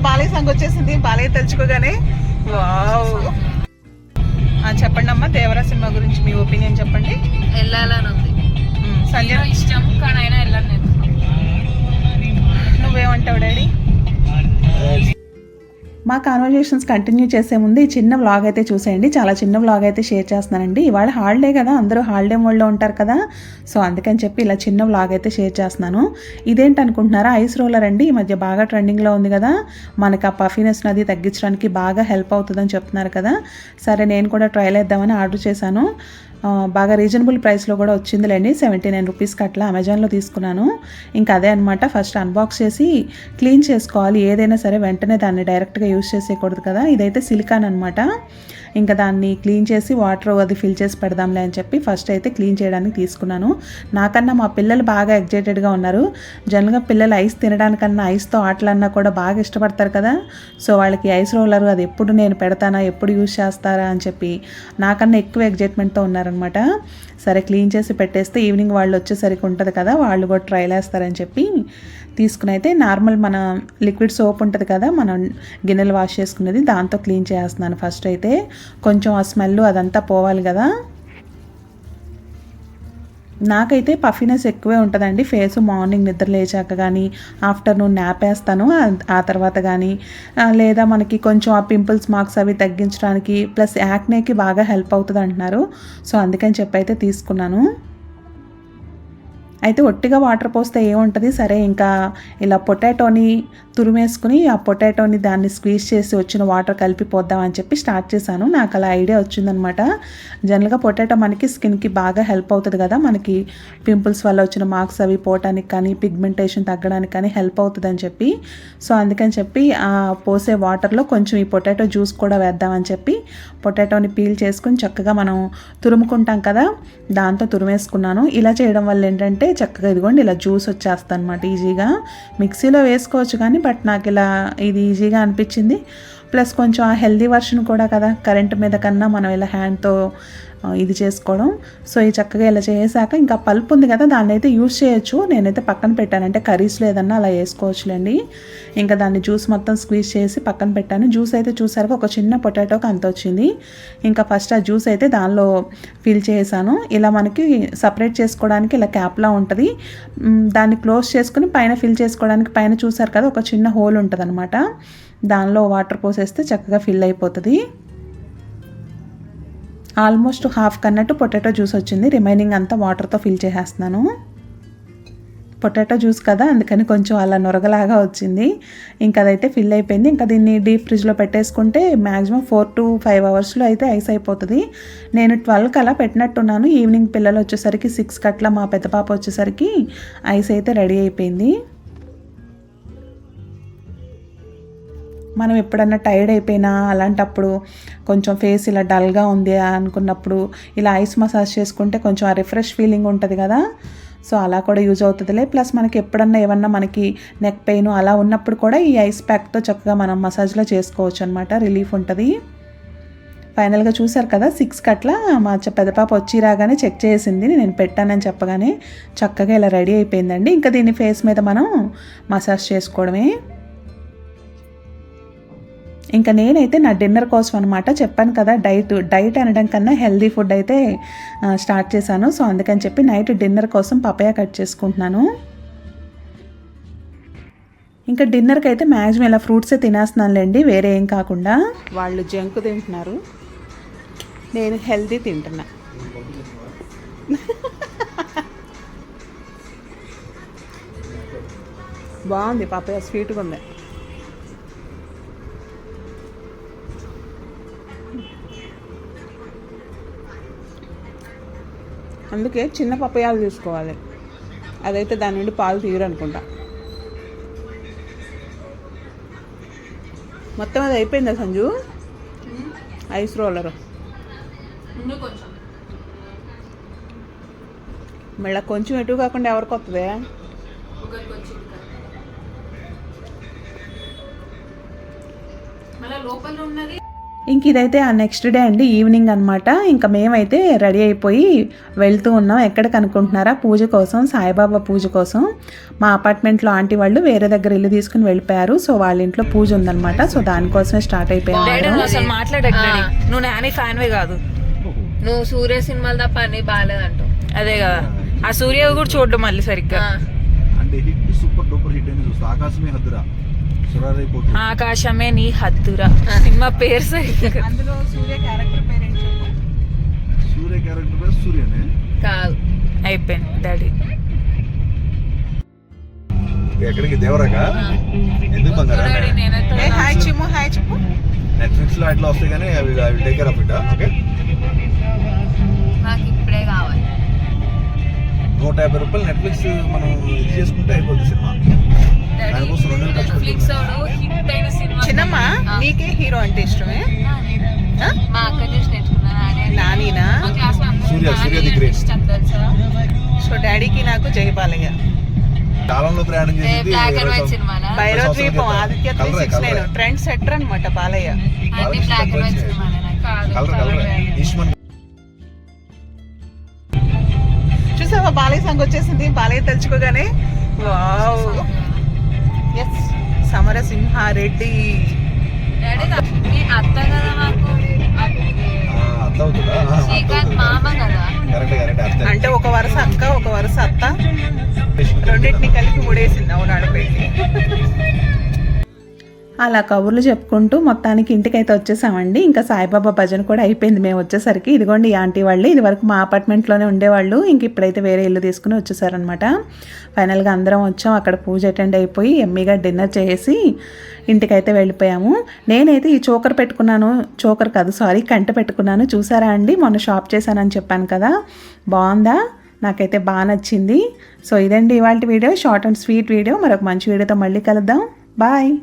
Balayya song వచ్చేసింది. బాలయ్య తలుచుకోగానే wow. ఆ, చెప్పండి అమ్మా దేవరా సినిమా గురించి మీ ఒపీనియన్ చెప్పండి. వెళ్ళాలని ఉంది సంజయ్ ఇష్టం కానీ అయినా వెళ్ళాను నేను. నువ్వేమంటావు డాడీ? మా కాన్వర్జేషన్స్ కంటిన్యూ చేసే ముందు ఈ చిన్న వ్లాగ్ అయితే చూసేయండి. చాలా చిన్న వ్లాగ్ అయితే షేర్ చేస్తున్నానండి. ఇవాళ హాలిడే కదా అందరూ హాలిడే మోడ్లో ఉంటారు కదా. సో అందుకని చెప్పి ఇలా చిన్న వ్లాగ్ అయితే షేర్ చేస్తున్నాను. ఇదేంటి అనుకుంటున్నారా ఐస్ రోలర్ అండి. ఈ మధ్య బాగా ట్రెండింగ్లో ఉంది కదా. మనకి ఆ పఫీనెస్ అది తగ్గించడానికి బాగా హెల్ప్ అవుతుందని చెప్తున్నారు కదా. సరే నేను కూడా ట్రైల్ వేద్దామని ఆర్డర్ చేశాను. బాగా రీజనబుల్ ప్రైస్లో కూడా వచ్చిందిలేండి. సెవెంటీ నైన్ రూపీస్కి అట్లా అమెజాన్లో తీసుకున్నాను. ఇంకా అదే అనమాట ఫస్ట్ అన్బాక్స్ చేసి క్లీన్ చేసుకోవాలి. ఏదైనా సరే వెంటనే దాన్ని డైరెక్ట్గా యూజ్ చేసేయకూడదు కదా. ఇదైతే సిలికాన్ అనమాట ఇంకా దాన్ని క్లీన్ చేసి వాటర్ అది ఫిల్ చేసి పెడదాంలే అని చెప్పి ఫస్ట్ అయితే క్లీన్ చేయడానికి తీసుకున్నాను. నాకన్నా మా పిల్లలు బాగా ఎగ్జైటెడ్గా ఉన్నారు. జనరల్గా పిల్లలు ఐస్ తినడానికన్నా ఐస్తో ఆటలన్నా కూడా బాగా ఇష్టపడతారు కదా. సో వాళ్ళకి ఐస్ రోలర్ అది ఎప్పుడు నేను పెడతానా ఎప్పుడు యూజ్ చేస్తారా అని చెప్పి నాకన్నా ఎక్కువ ఎగ్జైట్మెంట్తో ఉన్నారు. అనమాట సరే క్లీన్ చేసి పెట్టేస్తే ఈవినింగ్ వాళ్ళు వచ్చేసరికి ఉంటుంది కదా వాళ్ళు కూడా ట్రైల్ వేస్తారని చెప్పి తీసుకుని అయితే నార్మల్ మన లిక్విడ్ సోప్ ఉంటుంది కదా మనం గిన్నెలు వాష్ చేసుకునేది దాంతో క్లీన్ చేస్తున్నాను ఫస్ట్ అయితే. కొంచెం ఆ స్మెల్ అదంతా పోవాలి కదా. నాకైతే పఫీనెస్ ఎక్కువే ఉంటుందండి. ఫేస్ మార్నింగ్ నిద్ర లేచాక కానీ ఆఫ్టర్నూన్ నాప్ వేస్తాను. ఆ- తర్వాత కానీ లేదా మనకి కొంచెం ఆ పింపుల్స్ మార్క్స్ అవి తగ్గించడానికి ప్లస్ యాక్నేకి బాగా హెల్ప్ అవుతుంది అంటున్నారు సో అందుకని చెప్పి అయితే తీసుకున్నాను. అయితే ఒట్టిగా వాటర్ పోస్తే ఏముంటుంది? సరే ఇంకా ఇలా పొటాటోని తురిమేసుకుని ఆ పొటాటోని దాన్ని స్క్వీజ్ చేసి వచ్చిన వాటర్ కలిపి పోద్దాం అని చెప్పి స్టార్ట్ చేశాను. నాకు అలా ఐడియా వచ్చిందనమాట. జనరల్గా పొటాటో మనకి స్కిన్కి బాగా హెల్ప్ అవుతుంది కదా? మనకి పింపుల్స్ వల్ల వచ్చిన మార్క్స్ అవి పోవటానికి కానీ పిగ్మెంటేషన్ తగ్గడానికి కానీ హెల్ప్ అవుతుందని చెప్పి. సో అందుకని చెప్పి ఆ పోసే వాటర్లో కొంచెం ఈ పొటాటో జ్యూస్ కూడా వేద్దామని చెప్పి పొటాటోని పీల్ చేసుకుని చక్కగా మనం తురుముకుంటాం కదా? దాంతో తురిమేసుకున్నాను. ఇలా చేయడం వల్ల ఏంటంటే చక్కగా ఇదిగోండి ఇలా జ్యూస్ వచ్చేస్తుంది అనమాట ఈజీగా. మిక్సీలో వేసుకోవచ్చు కానీ బట్ నాకు ఇలా ఇది ఈజీగా అనిపించింది. ప్లస్ కొంచెం ఆ హెల్దీ వర్షన్ కూడా కదా కరెంట్ మీద కన్నా మనం ఇలా హ్యాండ్తో ఇది చేసుకోవడం. సో ఈ చక్కగా ఇలా చేసాక ఇంకా పల్ప్ ఉంది కదా దాన్ని అయితే యూస్ చేయొచ్చు. నేనైతే పక్కన పెట్టాను. అంటే కర్రీస్లో ఏదన్నా అలా వేసుకోవచ్చులేండి. ఇంకా దాన్ని జ్యూస్ మొత్తం స్క్వీజ్ చేసి పక్కన పెట్టాను. జ్యూస్ అయితే చూసారుగా ఒక చిన్న పొటాటోకి అంత వచ్చింది. ఇంకా ఫస్ట్ ఆ జ్యూస్ అయితే దానిలో ఫిల్ చేశాను. ఇలా మనకి సపరేట్ చేసుకోవడానికి ఇలా క్యాప్లా ఉంటుంది. దాన్ని క్లోజ్ చేసుకుని పైన ఫిల్ చేసుకోవడానికి పైన చూసారు కదా ఒక చిన్న హోల్ ఉంటుంది దానిలో వాటర్ పోసేస్తే చక్కగా ఫిల్ అయిపోతుంది. ఆల్మోస్ట్ హాఫ్ కన్నట్టు పొటాటో జ్యూస్ వచ్చింది. రిమైనింగ్ అంతా వాటర్తో ఫిల్ చేసేస్తున్నాను. పొటాటో జ్యూస్ కదా అందుకని కొంచెం అలా నొరగలాగా వచ్చింది. ఇంకా అదైతే ఫిల్ అయిపోయింది. ఇంకా దీన్ని డీప్ ఫ్రిడ్జ్లో పెట్టేసుకుంటే మ్యాక్సిమం ఫోర్ టు ఫైవ్ అవర్స్లో అయితే ఐస్ అయిపోతుంది. నేను ట్వెల్వ్కి అలా పెట్టినట్టున్నాను. ఈవినింగ్ పిల్లలు వచ్చేసరికి సిక్స్ కట్లా మా పెద్ద పాప వచ్చేసరికి ఐస్ అయితే రెడీ అయిపోయింది. మనం ఎప్పుడన్నా టైర్డ్ అయిపోయినా అలాంటప్పుడు కొంచెం ఫేస్ ఇలా డల్గా ఉంది అనుకున్నప్పుడు ఇలా ఐస్ మసాజ్ చేసుకుంటే కొంచెం ఆ రిఫ్రెష్ ఫీలింగ్ ఉంటుంది కదా. సో అలా కూడా యూజ్ అవుతుందిలే. ప్లస్ మనకి ఎప్పుడన్నా ఏమన్నా మనకి నెక్ పెయిన్ అలా ఉన్నప్పుడు కూడా ఈ ఐస్ ప్యాక్తో చక్కగా మనం మసాజ్లో చేసుకోవచ్చు అనమాట రిలీఫ్ ఉంటుంది. ఫైనల్గా చూసారు కదా సిక్స్కి అట్లా మా పెద్ద పాప వచ్చి రాగానే చెక్ చేసింది. నేను పెట్టానని చెప్పగానే చక్కగా ఇలా రెడీ అయిపోయిందండి. ఇంకా దీన్ని ఫేస్ మీద మనం మసాజ్ చేసుకోవడమే. ఇంకా నేనైతే నా డిన్నర్ కోసం అనమాట చెప్పాను కదా డైట్ డైట్ అనడం కన్నా హెల్దీ ఫుడ్ అయితే స్టార్ట్ చేశాను. సో అందుకని చెప్పి నైట్ డిన్నర్ కోసం పపయ కట్ చేసుకుంటున్నాను. ఇంకా డిన్నర్కి అయితే మ్యాక్సిమం ఇలా ఫ్రూట్సే తినేస్తున్నానులేండి వేరే ఏం కాకుండా. వాళ్ళు జంక్ తింటున్నారు. నేను హెల్దీ తింటున్నా. బాగుంది పపయ స్వీట్గా ఉంది. అందుకే చిన్న పప్పయాలు తీసుకోవాలి. అదైతే దాని నుండి పాలు తీయరు అనుకుంటా. మొత్తం అది అయిపోయిందా సంజు? Ice roller. మళ్ళీ కొంచెం ఎటు కాకుండా ఎవరికి వస్తుంది లోపల ఉన్నది ఇంక ఇదైతే ఆ నెక్స్ట్ డే అండి ఈవినింగ్ అనమాట ఇంకా మేమైతే రెడీ అయిపోయి వెళ్తూ ఉన్నాం. ఎక్కడికి అనుకుంటున్నారా పూజ కోసం సాయిబాబా పూజ కోసం. మా అపార్ట్మెంట్లో ఆంటీ వాళ్ళు వేరే దగ్గర ఇల్లు తీసుకుని వెళ్ళిపోయారు. సో వాళ్ళ ఇంట్లో పూజ ఉందన్నమాట. సో దానికోసమే స్టార్ట్ అయిపోయాం డాడీ నువ్వు అసలు మాట్లాడకు నువ్వు నాని ఫ్యాన్వే కాదు. నువ్వు సూర్య సినిమాలు తప్ప అన్ని బాగాలేదంటావు. అదే కదా. ఆ సూర్య కూడా చూడడం మళ్ళీ సరిగ్గా. అంటే హిట్ సూపర్ డూపర్ హిట్ అని చూస్తా. ఆకాశమే హద్దురా ఆకాశమే నీ హద్దురా. సినిమా పేరు అందులో సూర్య క్యారెక్టర్ పేరు ఏంటి చెప్పు? సూర్య క్యారెక్టర్ పేరు సూర్యనే? కాదు. అయిపోయింది. డాడీ ఎక్కడికి? దేవరాగా ఎందుకు బంగారా? హాయ్ చిమ్ము హాయ్ చెప్పు నెట్ఫ్లిక్స్లో అట్లా వస్తాయి కానీ అవి I will take care of it okay. నాకు ఇప్పుడే కావాలి. నూట యాభై రూపాయలు నెట్ఫ్లిక్స్ మనం ఇది చేసుకుంటే హీరో అంటే ఇష్టమే? మా అక్క చూసి. నానీనా? సో డాడీకి నాకు జయపాలయ్య కాలంలో ప్రయాణం చేసింది. సినిమానా? Bhairavadweepam Aditya three six nine. Trend setter అనమాట బాలయ్య. చూసావా బాలయ్య సాంగ్ వచ్చేసింది? బాలయ్య తలుచుకోగానే వావ్. ఎస్ సమరసింహారెడ్డి. అంటే ఒక వరుస అక్క ఒక వరుస అత్త. రెండింటిని కలిపి ముడేసింది అవును ఆడపెట్టి అలా కబుర్లు చెప్పుకుంటూ మొత్తానికి ఇంటికైతే వచ్చేసామండి. ఇంకా సాయిబాబా భజన కూడా అయిపోయింది. మేము వచ్చేసరికి ఇదిగోండి ఈ ఆంటీ వాళ్ళు ఇది వరకు మా అపార్ట్మెంట్లోనే ఉండేవాళ్ళు. ఇంక ఇప్పుడైతే వేరే ఇల్లు తీసుకుని వచ్చేసారనమాట ఫైనల్గా అందరం వచ్చాం. అక్కడ పూజ అటెండ్ అయిపోయి ఎమ్మీగా డిన్నర్ చేసి ఇంటికైతే వెళ్ళిపోయాము. నేనైతే ఈ చోకర్ పెట్టుకున్నాను. చోకర్ కాదు సారీ కంట పెట్టుకున్నాను. చూసారా అండి? మొన్న షాప్ చేశానని చెప్పాను కదా. బాగుందా? నాకైతే బాగా నచ్చింది. సో ఇదండి ఇవాళ video. Short and sweet video. మరొక మంచి వీడియోతో మళ్ళీ కలుద్దాం. బాయ్.